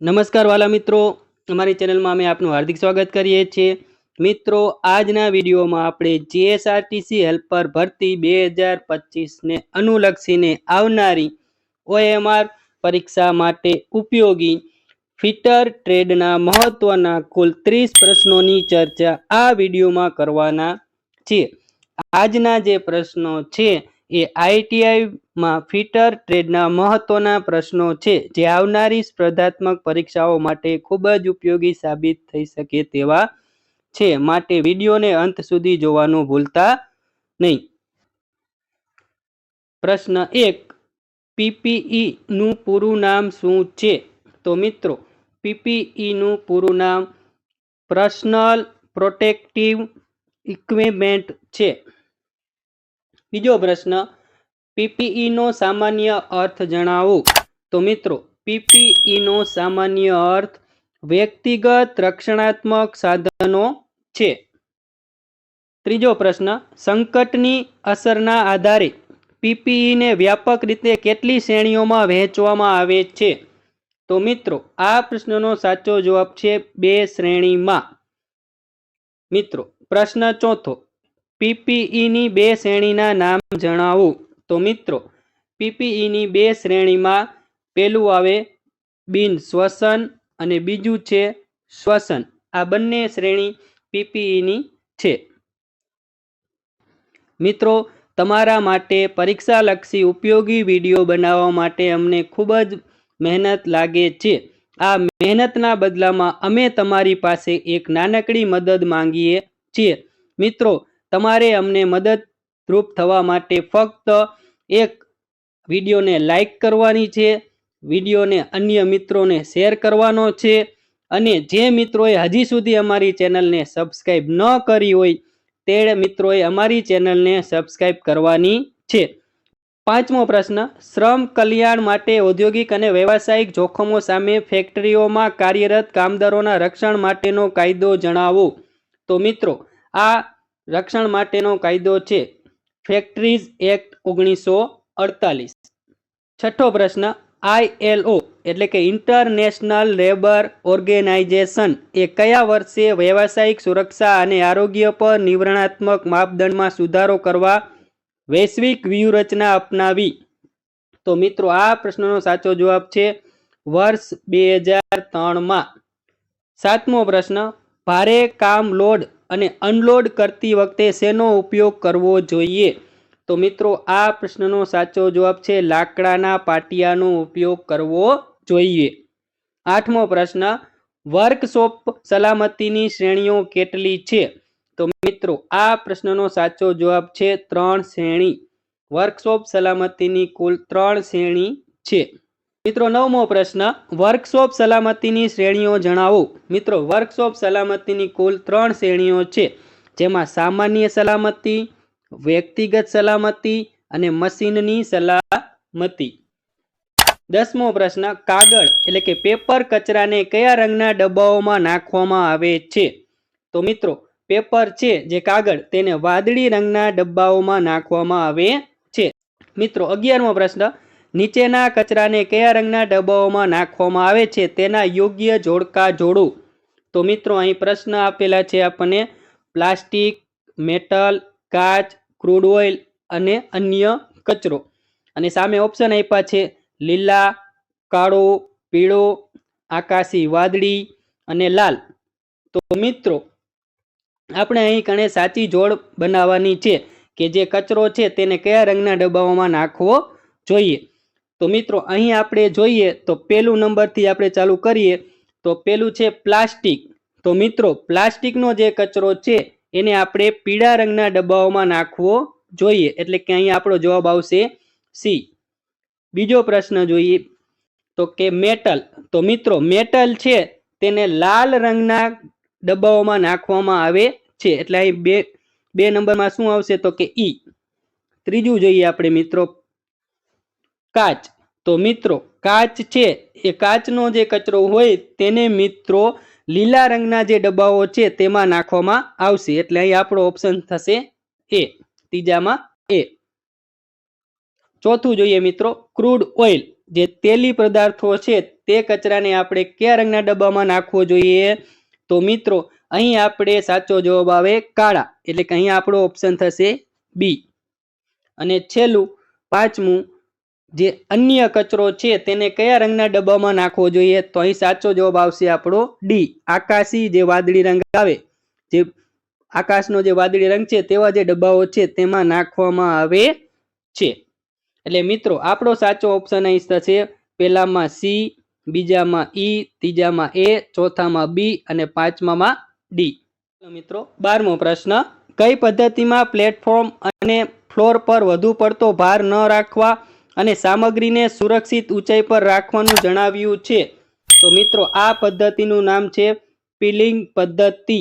નમસ્કાર વાલા મિત્રો. અમારી ચેનલમાં અમે આપનું હાર્દિક સ્વાગત કરીએ છીએ. મિત્રો, આજના વિડીયોમાં આપણે જીએસઆરટીસી હેલ્પર ભરતી બે હજાર પચીસને અનુલક્ષીને આવનારી ઓએમઆર પરીક્ષા માટે ઉપયોગી ફિટર ટ્રેડના મહત્વના કુલ ત્રીસ પ્રશ્નોની ચર્ચા આ વિડીયોમાં કરવાના છીએ આજના જે પ્રશ્નો છે એ આઈટીઆઈમાં ફિટર ટ્રેડના મહત્વના પ્રશ્નો છે જે આવનારી સ્પર્ધાત્મક પરીક્ષાઓ માટે ખૂબ જ ઉપયોગી સાબિત થઈ શકે તેવા છે માટે વિડીયોને અંત સુધી જોવાનું ભૂલતા નહીં. પ્રશ્ન એક, પીપીઈનું પૂરું નામ શું છે? તો મિત્રો, પીપીઈનું પૂરું નામ પર્સનલ પ્રોટેક્ટિવ ઇક્વિપમેન્ટ છે. બીજો પ્રશ્ન, પીપીઈ નો સામાન્ય અર્થ જણાવો. તો મિત્રો, પીપીઈ નો સામાન્ય અર્થ વ્યક્તિગત રક્ષણાત્મક સાધનો છે. ત્રીજો પ્રશ્ન, સંકટની અસરના આધારે પીપીઈને વ્યાપક રીતે કેટલી શ્રેણીઓમાં વહેંચવામાં આવે છે? તો મિત્રો, આ પ્રશ્નનો સાચો જવાબ છે બે શ્રેણીમાં. મિત્રો પ્રશ્ન ચોથો. પીપીઈની બે શ્રેણીના નામ જણાવો. તો મિત્રો, પીપીઈની બે શ્રેણીમાં પેલું આવે બિન શ્વસન અને બીજું છે શ્વસન. આ બંને શ્રેણી પીપીઈની છે. મિત્રો, તમારા માટે પરીક્ષાલક્ષી ઉપયોગી વીડિયો બનાવવા માટે અમને ખૂબ જ મહેનત લાગે છે. આ મહેનતના બદલામાં અમે તમારી પાસે એક નાનકડી મદદ માંગીએ છીએ. મિત્રો, તમારે અમને મદદરૂપ થવા માટે ફક્ત એક વિડીયોને લાઈક કરવાની છે, વિડીયોને અન્ય મિત્રોને શેર કરવાનો છે અને જે મિત્રોએ હજી સુધી અમારી ચેનલને સબસ્ક્રાઈબ ન કરી હોય, તે મિત્રોએ અમારી ચેનલને સબસ્ક્રાઈબ કરવાની છે. પાંચમો પ્રશ્ન, શ્રમ કલ્યાણ માટે ઔદ્યોગિક અને વ્યવસાયિક જોખમો સામે ફેક્ટરીઓમાં કાર્યરત કામદારોના રક્ષણ માટેનો કાયદો જણાવો. તો મિત્રો, આ રક્ષણ માટેનો કાયદો છે. ફેક્ટરીઝ એક્ટ ઓગણીસો અડતાલીસ. છઠ્ઠો પ્રશ્ન આઈએલઓ એટલે કે ઇન્ટરનેશનલ લેબર ઓર્ગેનાઇઝેશન એ કયા વર્ષે વ્યવસાયિક સુરક્ષા અને આરોગ્ય પર નિવરણાત્મક માપદંડમાં સુધારો કરવા વૈશ્વિક વ્યૂહરચના અપનાવી? તો મિત્રો, આ પ્રશ્નનો સાચો જવાબ છે વર્ષ બે હજાર ત્રણમાં. સાતમો પ્રશ્ન ભારે કામ લોડ અને અનલોડ કરતી વખતે શેનો ઉપયોગ કરવો જોઈએ? તો મિત્રો, આ પ્રશ્નનો સાચો જવાબ છે લાકડાના પાટિયાનો ઉપયોગ કરવો જોઈએ. આઠમો પ્રશ્ન વર્કશોપ સલામતીની શ્રેણીઓ કેટલી છે? તો મિત્રો, આ પ્રશ્નનો સાચો જવાબ છે ત્રણ શ્રેણી. વર્કશોપ સલામતીની કુલ ત્રણ શ્રેણી છે. મિત્રો, નવમો પ્રશ્ન વર્કશોપ સલામતીની શ્રેણીઓ જણાવો. મિત્રો વર્કશોપ સલામતીની કુલ ત્રણ શ્રેણીઓ છે. જેમાં સામાન્ય સલામતી, વ્યક્તિગત સલામતી અને મશીનની સલામતી. દસમો પ્રશ્ન, કાગળ એટલે કે પેપર કચરાને કયા રંગના ડબ્બાઓમાં નાખવામાં આવે છે? તો મિત્રો, પેપર છે જે કાગળ, તેને વાદળી રંગના ડબ્બાઓમાં નાખવામાં આવે છે. મિત્રો, અગિયારમો પ્રશ્ન નીચેના કચરાને કયા રંગના ડબ્બાઓમાં નાખવામાં આવે છે તેના યોગ્ય જોડકા જોડો. તો મિત્રો, અહીં પ્રશ્ન આપેલા છે આપણને પ્લાસ્ટિક, મેટલ, કાચ, ક્રૂડ ઓઇલ અને અન્ય કચરો. અને સામે ઓપ્શન આપ્યા છે લીલા, કાળો, પીળો, આકાશી વાદળી અને લાલ. તો મિત્રો, આપણે અહીં કણે સાચી જોડ બનાવવાની છે કે જે કચરો છે તેને કયા રંગના ડબ્બાઓમાં નાખવો જોઈએ? તો મિત્રો, અહીં આપણે જોઈએ તો પહેલું નંબરથી આપણે ચાલુ કરીએ તો પેલું છે પ્લાસ્ટિક. તો મિત્રો, પ્લાસ્ટિકનો જે કચરો છે, એને આપણે પીળા રંગના ડબ્બાઓમાં નાખવો જોઈએ. એટલે કે અહીં આપણો જવાબ આવશે સી. બીજો પ્રશ્ન જોઈએ તો કે મેટલ. તો મિત્રો, મેટલ છે, તેને લાલ રંગના ડબ્બાઓમાં નાખવામાં આવે છે. એટલે અહીં બે બે નંબરમાં શું આવશે તો કે ઈ. ત્રીજું જોઈએ આપણે મિત્રો કાચ. તો મિત્રો, કાચ છે, એ કાચનો જે કચરો હોય તેને મિત્રો લીલા રંગના જે ડબ્બાઓ છે તેમાં નાખવામાં આવશે. એટલે અહીં આપણો ઓપ્શન થશે એ ત્રીજામાં એ ચોથું જોઈએ મિત્રો ક્રૂડ ઓઇલ જે તેલી પદાર્થો છે તે કચરાને આપણે કયા રંગના ડબ્બામાં નાખવો જોઈએ? તો મિત્રો, અહીં આપણે સાચો જવાબ આવે કાળા. એટલે કે અહીં આપણો ઓપ્શન થશે બી અને છેલ્લું, પાંચમું જે અન્ય કચરો છે તેને કયા રંગના ડબ્બામાં નાખવો જોઈએ? તો અહીં સાચો જવાબ આવશે આપણો ડી આકાશી જે વાદળી રંગ આવે, જે આકાશનો જે વાદળી રંગ છે તેવા જે ડબ્બાઓ છે તેમાં નાખવામાં આવે છે. એટલે મિત્રો, આપણો સાચો ઓપ્શન અહીં થશે. પહેલામાં સી બીજામાં ઈ ત્રીજામાં એ ચોથામાં બી અને પાંચમામાં ડી મિત્રો, બારમો પ્રશ્ન. કઈ પદ્ધતિમાં પ્લેટફોર્મ અને ફ્લોર પર વધુ પડતો ભાર ન રાખવા? અને સામગ્રીને સુરક્ષિત ઊંચાઈ પર રાખવાનું જણાવ્યું છે. તો મિત્રો, આ પદ્ધતિનું નામ છે પિલિંગ પદ્ધતિ.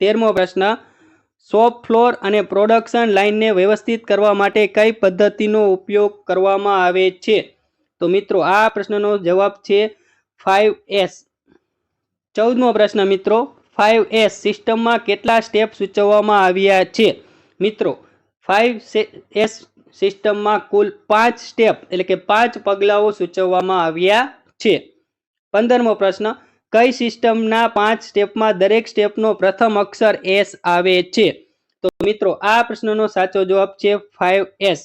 તેરમો પ્રશ્ન, શોપ ફ્લોર અને પ્રોડક્શન લાઇનને વ્યવસ્થિત કરવા માટે કઈ પદ્ધતિનો ઉપયોગ કરવામાં આવે છે? તો મિત્રો, આ પ્રશ્નનો જવાબ છે ફાઇવ એસ. ચૌદમો પ્રશ્ન મિત્રો, ફાઇવ એસ સિસ્ટમમાં કેટલા સ્ટેપ સૂચવવામાં આવ્યા છે? મિત્રો, ફાઇવ એસ સિસ્ટમમાં કુલ પાંચ સ્ટેપ એટલે કે પાંચ પગલાઓ સૂચવવામાં આવ્યા છે. પંદરમો પ્રશ્ન, કઈ સિસ્ટમના પાંચ સ્ટેપમાં દરેક સ્ટેપનો પ્રથમ અક્ષર એસ આવે છે? તો મિત્રો, આ પ્રશ્નનો સાચો જવાબ છે ફાઇવ એસ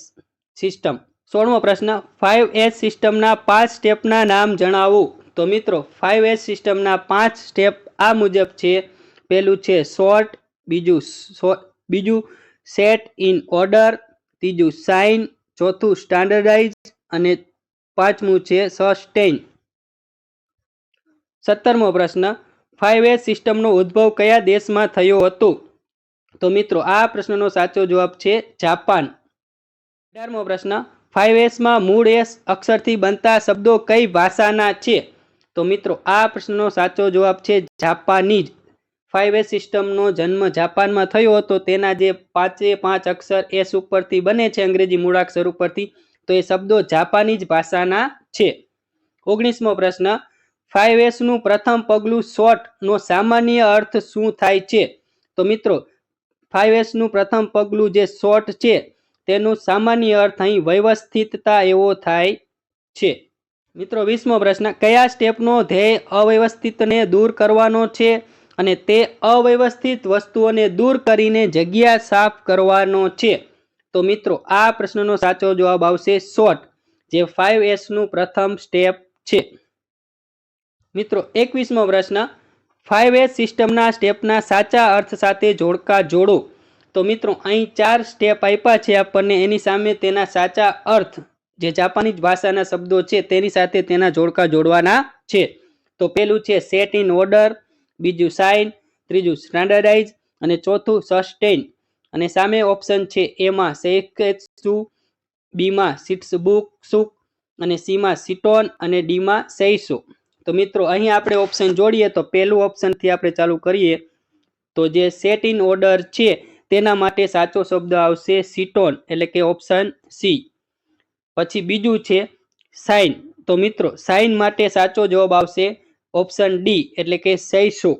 સિસ્ટમ. સોળમો પ્રશ્ન ફાઇવ એસ સિસ્ટમના પાંચ સ્ટેપના નામ જણાવો. તો મિત્રો ફાઇવ એસ સિસ્ટમના પાંચ સ્ટેપ આ મુજબ છે. પહેલું છે શોર્ટ બીજું બીજું સેટ ઇન ઓર્ડર ત્રીજું સાઇન ચોથું સ્ટાન્ડર્ડાઇઝ અને પાંચમું છે, સસ્ટેન. સત્તરમો પ્રશ્ન ફાઇવ એસ સિસ્ટમનો ઉદ્ભવ કયા દેશમાં થયો હતો? તો મિત્રો, આ પ્રશ્નનો સાચો જવાબ છે, જાપાન. અઢારમો પ્રશ્ન ફાઇવ એસમાં મૂળ એસ અક્ષરથી બનતા શબ્દો કઈ ભાષાના છે? તો મિત્રો, આ પ્રશ્નનો સાચો જવાબ છે, જાપાનીઝ. ફાઇવ એસ સિસ્ટમનો જન્મ જાપાનમાં થયો હતો. તેના જે પાંચે પાંચ અક્ષર એસ ઉપરથી બને છે, અંગ્રેજી મૂળાક્ષર ઉપરથી, તો એ શબ્દો જાપાનીઝ ભાષાના છે. ઓગણીસમો પ્રશ્ન ફાઇવ એસનું પ્રથમ પગલું શોર્ટ નો સામાન્ય અર્થ શું થાય છે? તો મિત્રો ફાઇવ એસનું પ્રથમ પગલું જે શોર્ટ છે, તેનું સામાન્ય અર્થ અહીં વ્યવસ્થિતતા એવો થાય છે. મિત્રો, વીસમો પ્રશ્ન, કયા સ્ટેપનો ધ્યેય અવ્યવસ્થિતને દૂર કરવાનો છે? અને તે અવ્યવસ્થિત વસ્તુઓને દૂર કરીને જગ્યા સાફ કરવાનો છે. તો મિત્રો, આ પ્રશ્નનો સાચો જવાબ આવશે શોર્ટ, જે ફાઇવ એસનું પ્રથમ સ્ટેપ છે. મિત્રો, એકવીસમો પ્રશ્ન ફાઇવ એસ સિસ્ટમના સ્ટેપના સાચા અર્થ સાથે જોડકા જોડો. તો મિત્રો, અહીં ચાર સ્ટેપ આપ્યા છે આપણને, એની સામે તેના સાચા અર્થ, જે જાપાનીઝ ભાષાના શબ્દો છે, તેની સાથે તેના જોડકા જોડવાના છે. તો પેલું છે સેટ ઇન ઓર્ડર બીજું સાઇન, ત્રીજું સ્ટાન્ડર્ડાઇઝ અને ચોથું સસ્ટેન અને સામે ઓપ્શન છે એમાં સેકેત્સુ બીમાં સીટ્સ બુક સુક અને સીમાં સિટોન અને ડીમાં સૈસો તો મિત્રો, અહીં આપણે ઓપ્શન જોડીએ તો પહેલું ઓપ્શનથી આપણે ચાલુ કરીએ. તો જે સેટ ઇન ઓર્ડર છે તેના માટે સાચો શબ્દ આવશે સિટોન, એટલે કે ઓપ્શન સી. પછી બીજું છે સાઇન. તો મિત્રો, સાઇન માટે સાચો જવાબ આવશે ઓપ્શન ડી એટલે કે સૈસો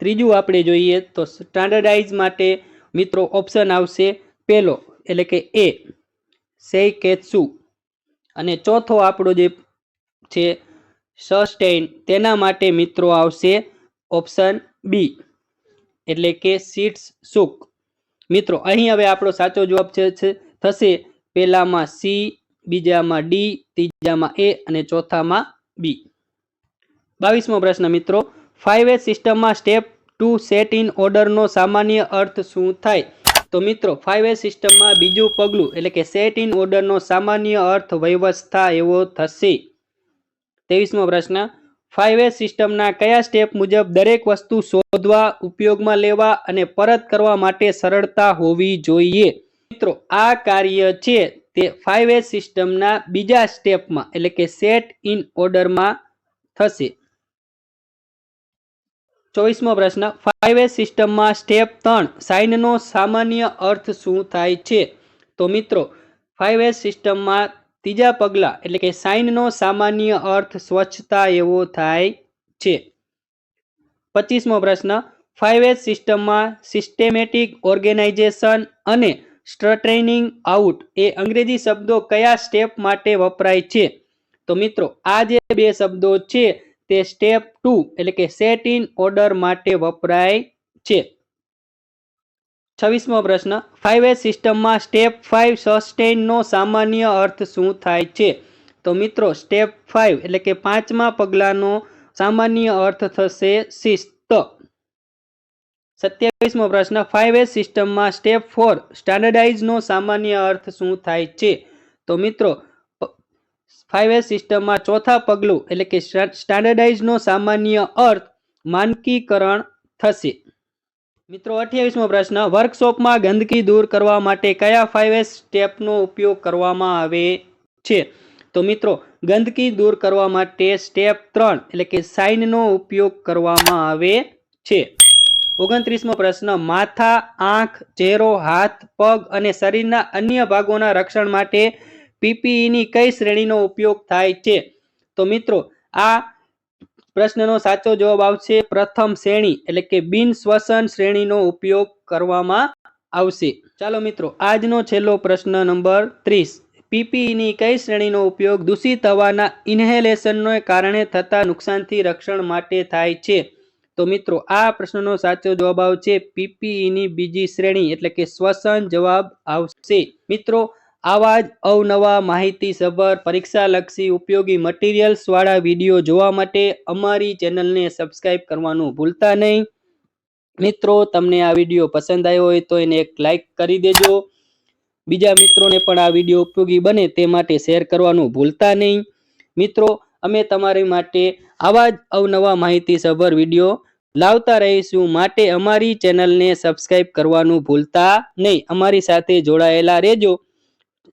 ત્રીજું આપણે જોઈએ તો સ્ટાન્ડર્ડાઇઝ માટે મિત્રો ઓપ્શન આવશે પહેલો એટલે કે એ સેઈ કેત્સુ અને ચોથો આપણો જે છે સસ્ટેઇન, તેના માટે મિત્રો આવશે ઓપ્શન બી એટલે કે સીટ્સ સુક. મિત્રો, અહીં હવે આપણો સાચો જવાબ છે થશે પહેલામાં સી બીજામાં ડી, ત્રીજામાં એ અને ચોથામાં બી. બાવીસમો પ્રશ્ન, મિત્રો. ફાઇવ એસ સિસ્ટમમાં સ્ટેપ ટુ સેટ ઇન ઓર્ડરનો સામાન્ય અર્થ શું થાય? તો મિત્રો ફાઇવ એસ સિસ્ટમમાં બીજું પગલું, એટલે કે સેટ ઇન ઓર્ડરનો સામાન્ય અર્થ વ્યવસ્થા એવો થશે. ત્રેવીસમો પ્રશ્ન ફાઇવ એસ સિસ્ટમના કયા સ્ટેપ મુજબ દરેક વસ્તુ શોધવા, ઉપયોગમાં લેવા અને પરત કરવા માટે સરળતા હોવી જોઈએ? મિત્રો, આ કાર્ય છે તે ફાઇવ એસ સિસ્ટમના બીજા સ્ટેપમાં, એટલે કે સેટ ઇન ઓર્ડરમાં થશે. ચોવીસમો પ્રશ્ન ફાઇવ એસ સિસ્ટમમાં સ્ટેપ ત્રણ સાઇનનો સામાન્ય અર્થ શું થાય છે? તો મિત્રો ફાઇવ એસ સિસ્ટમમાં ત્રીજા પગલા, એટલે કે સાઇનનો સામાન્ય અર્થ સ્વચ્છતા એવો થાય છે. પચીસમો પ્રશ્ન ફાઇવ એસ સિસ્ટમમાં સિસ્ટેમેટિક ઓર્ગેનાઇઝેશન અને સ્ટ્રેનિંગ આઉટ એ અંગ્રેજી શબ્દો કયા સ્ટેપ માટે વપરાય છે? તો મિત્રો, આ જે બે શબ્દો છે, તે સ્ટેપ ટુ એટલે કે સેટ ઇન ઓર્ડર માટે વપરાય છે. છવ્વીસમો પ્રશ્ન ફાઇવ એસ સિસ્ટમમાં સ્ટેપ ફાઇવ સસ્ટેઇનનો સામાન્ય અર્થ શું થાય છે? તો મિત્રો, સ્ટેપ ફાઇવ એટલે કે પાંચમા પગલાંનો સામાન્ય અર્થ થશે શિસ્ત. સત્યાવીસમો પ્રશ્ન ફાઇવ એસ સિસ્ટમમાં સ્ટેપ ફોર સ્ટાન્ડર્ડાઇઝનો સામાન્ય અર્થ શું થાય છે? તો મિત્રો ફાઇવ એસ સિસ્ટમમાં ચોથા પગલું, એટલે કે સ્ટાન્ડર્ડાઇઝનો સામાન્ય અર્થ માનકીકરણ થશે. મિત્રો, અઠ્યાવીસમો પ્રશ્ન વર્કશોપમાં ગંદકી દૂર કરવા માટે કયા ફાઇવ એસ સ્ટેપનો ઉપયોગ કરવામાં આવે છે? તો મિત્રો, ગંદકી દૂર કરવા માટે સ્ટેપ ત્રણ, એટલે કે સાઇનનો ઉપયોગ કરવામાં આવે છે. ઓગણત્રીસમો પ્રશ્ન, માથા, આંખ, ચહેરો, હાથ, પગ અને શરીરના અન્ય ભાગોના રક્ષણ માટે પીપીઈની કઈ શ્રેણીનો ઉપયોગ થાય છે? તો મિત્રો, આ પ્રશ્નનો સાચો જવાબ આવશે પ્રથમ શ્રેણી, એટલે કે બિન શ્વસન શ્રેણીનો ઉપયોગ કરવામાં આવશે. ચાલો મિત્રો, આજનો છેલ્લો પ્રશ્ન નંબર ત્રીસ. પીપીઈની કઈ શ્રેણીનો ઉપયોગ દૂષિત હવાના ઇન્હેલેશનને કારણે થતા નુકસાનથી રક્ષણ માટે થાય છે? તો મિત્રો, આ પ્રશ્નનો સાચો જવાબ આવશે પીપીઈની બીજી શ્રેણી એટલે કે શ્વસન જવાબ આવશે. મિત્રો, આવા જ અવનવા માહિતીસભર પરીક્ષાલક્ષી ઉપયોગી મટીરિયલ્સવાળા વીડિયો જોવા માટે અમારી ચેનલને સબસ્ક્રાઇબ કરવાનું ભૂલતા નહીં. મિત્રો, તમને આ વીડિયો પસંદ આવ્યો હોય તો એને એક લાઇક કરી દેજો. બીજા મિત્રોને પણ આ વીડિયો ઉપયોગી બને તે માટે શેર કરવાનું ભૂલતા નહીં. મિત્રો, અમે તમારી માટે આવા જ અવનવા માહિતીસભર વીડિયો લાવતા રહીશું. માટે અમારી ચેનલને સબસ્ક્રાઇબ કરવાનું ભૂલતા નહીં. અમારી સાથે જોડાયેલા રહેજો.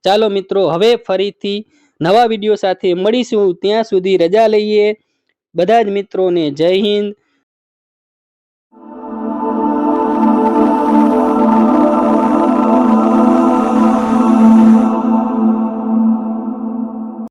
ચાલો મિત્રો, હવે ફરીથી નવા વીડિયો સાથે મળીશું. ત્યાં સુધી રજા લઈએ. બધા જ મિત્રોને જય હિન્દ.